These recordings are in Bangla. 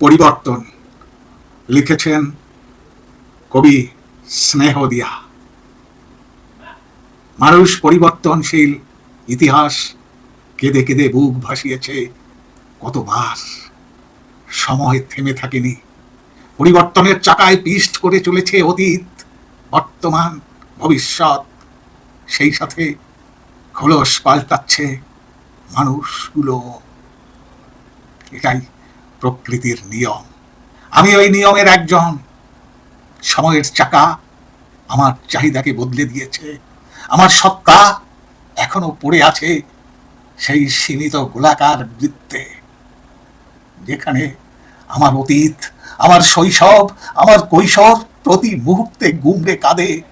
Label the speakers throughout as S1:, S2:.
S1: পরিবর্তন লিখেছেন কবি স্নেহ দিয়া মানুষ পরিবর্তনশীল, ইতিহাস কেঁদে কেঁদে বুক ভাসিয়েছে কত কতবার সময় থেমে থাকেনি। পরিবর্তনের চাকায় পিষ্ট করে চলেছে অতীত, বর্তমান, ভবিষ্যৎ। সেই সাথে খোলস পাল্টাচ্ছে মানুষগুলো। এটাই প্রকৃতির নিয়ম। আমি ওই নিয়মের একজন। সময়ের চাকা আমার চাহিদাকে বদলে দিয়েছে। আমার সত্তা এখনও পড়ে আছে সেই সীমিত গোলাকার বৃত্তে। যেখানে আমার অতীত, আমার শৈশব, আমার কৈশোর প্রতি মুহূর্তে গুমড়ে কাঁদে।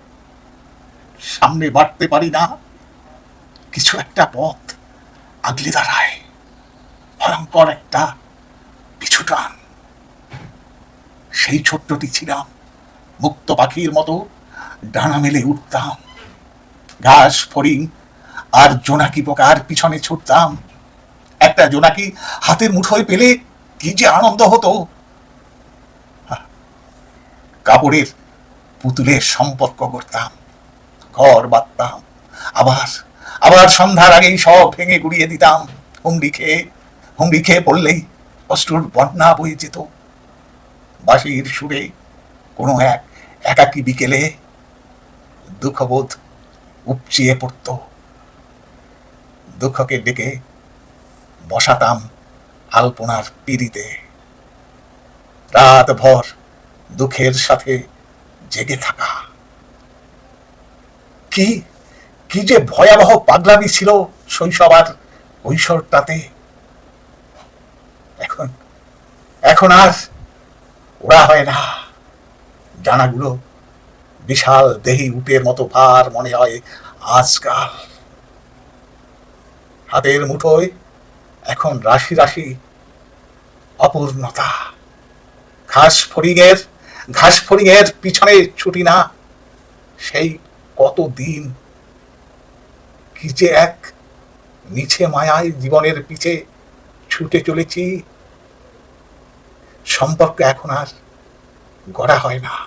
S1: সামনে বাড়তে পারি না। কিছু একটা পথ আগলে দাঁড়ায়। ভয়ঙ্কর একটা পিছু টান সেই ছোট্টটি ছিলাম, মুক্ত পাখির মতো ডানা মেলে উঠতাম। ঘাস, ফড়িং আর জোনাকি পোকার পিছনে ছুটতাম। একটা জোনাকি হাতের মুঠোয় পেলে কি যে আনন্দ হতো। কাপড়ের পুতুলের সম্পর্ক করতাম, ঘর বাঁধতাম, আবার আবার সন্ধ্যার আগেই সব ভেঙে গুড়িয়ে দিতাম। হুমড়ি খেয়ে হুমড়ি খেয়ে পড়লেই অষ্টুর বন্যা বয়ে যেত। বাঁশির সুরে কোনো এক একাকী বিকেলে দুঃখবোধ উপচিয়ে পড়ত। দুঃখকে ডেকে বসাতাম আলপনার পিড়িতে। রাত ভর দুঃখের সাথে জেগে থাকা। কি কি যে ভয়াবহ পাগলামি ছিল শৈশব আর এখন এখন আর ওরা হয় না। ডানাগুলো বিশাল দেহি উটের মতো ভার মনে হয় আজকাল। হাতের মুঠোয় এখন রাশি রাশি অপূর্ণতা। ঘাস ফড়িংয়ের ঘাস ফড়িংয়ের পিছনে ছুটি না। সেই কত দিন কি যে এক মিছে মায়ায় জীবনের পিছে ছুটে চলেছি। সম্পর্ক এখন আর গড়া হয় না।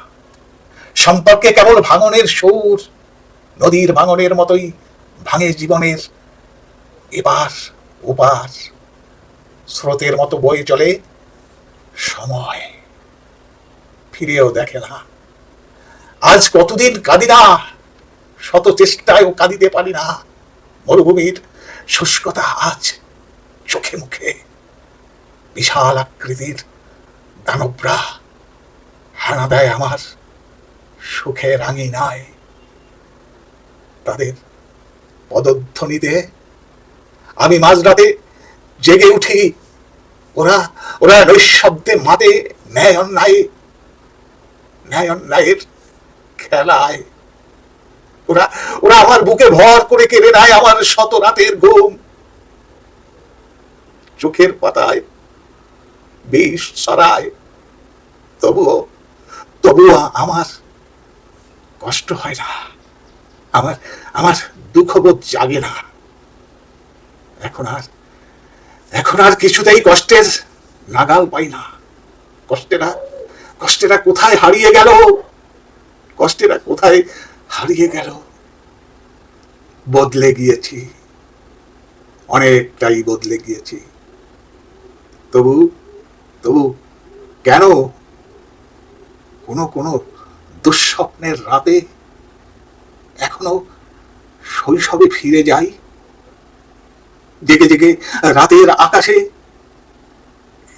S1: সম্পর্কে কেবল ভাঙনের সুর, নদীর ভাঙনের মতোই ভাঙে জীবনের এবার ওপার। স্রোতের মতো বয়ে চলে সময়। ফিরেও দেখে না। আজ কতদিন কাঁদি না? শত চেষ্টায়ও কাঁদিতে পারি না। মরুভূমির শুষ্কতা আজ চোখে মুখে। বিশাল আকৃতির দানবরা হানা দেয় আমার। সুখের আঙিনায় তাদের পদধ্বনিতে আমি মাঝরাতে জেগে উঠি। ওরা ওরা নৈশব্দে মাতে ন্যায় অন্যায়, ন্যায় অন্যায়ের খেলায়। ওরা ওরা আমার বুকে ভর করে কেড়ে নেয় আমার শত রাতের ঘুম। চোখের পাতায় বিষ ছড়ায়। তবুও তবুও আমার কষ্ট হয় না। আমার আমার দুঃখবোধ জাগে না। এখন আর এখন আর কিছুতেই কষ্টের নাগাল পাই না। কষ্টেরা কষ্টেরা কোথায় হারিয়ে গেল? কষ্টেরা কোথায় হারিয়ে গেল? বদলে গিয়েছি। অনেকটাই বদলে গিয়েছি। তবু তবু কেন কোনো কোনো দুঃস্বপ্নের রাতে এখনও শৈশবে ফিরে যাই? জেগে জেগে রাতের আকাশে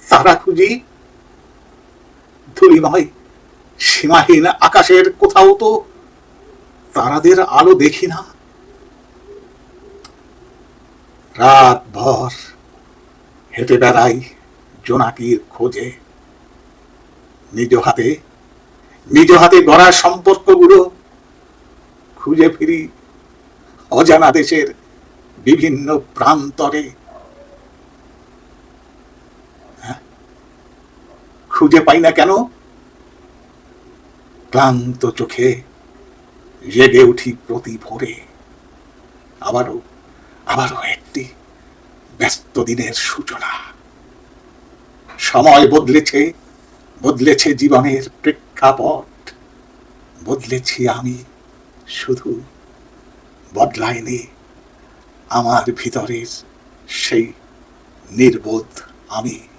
S1: তারা খুঁজি। ধুলিময় সীমাহীন আকাশের কোথাও তো তারাদের আলো দেখি না। রাত ভর হেঁটে বেড়াই। জোনাকির খোঁজে। নিজ হাতে নিজ হাতে গড়া সম্পর্কগুলো খুঁজে ফিরি অজানা দেশের বিভিন্ন প্রান্তরে। হ্যাঁ? খুঁজে পাই না কেন? ক্লান্ত চোখে জেগে উঠি প্রতি ভোরে। আবারও আবারও একটি ব্যস্ত দিনের সূচনা। সময় বদলেছে বদলেছে জীবনের প্রেক্ষাপট বদলেছি আমি শুধু বদলায়নি আমার ভিতরের সেই নির্বোধ আমি।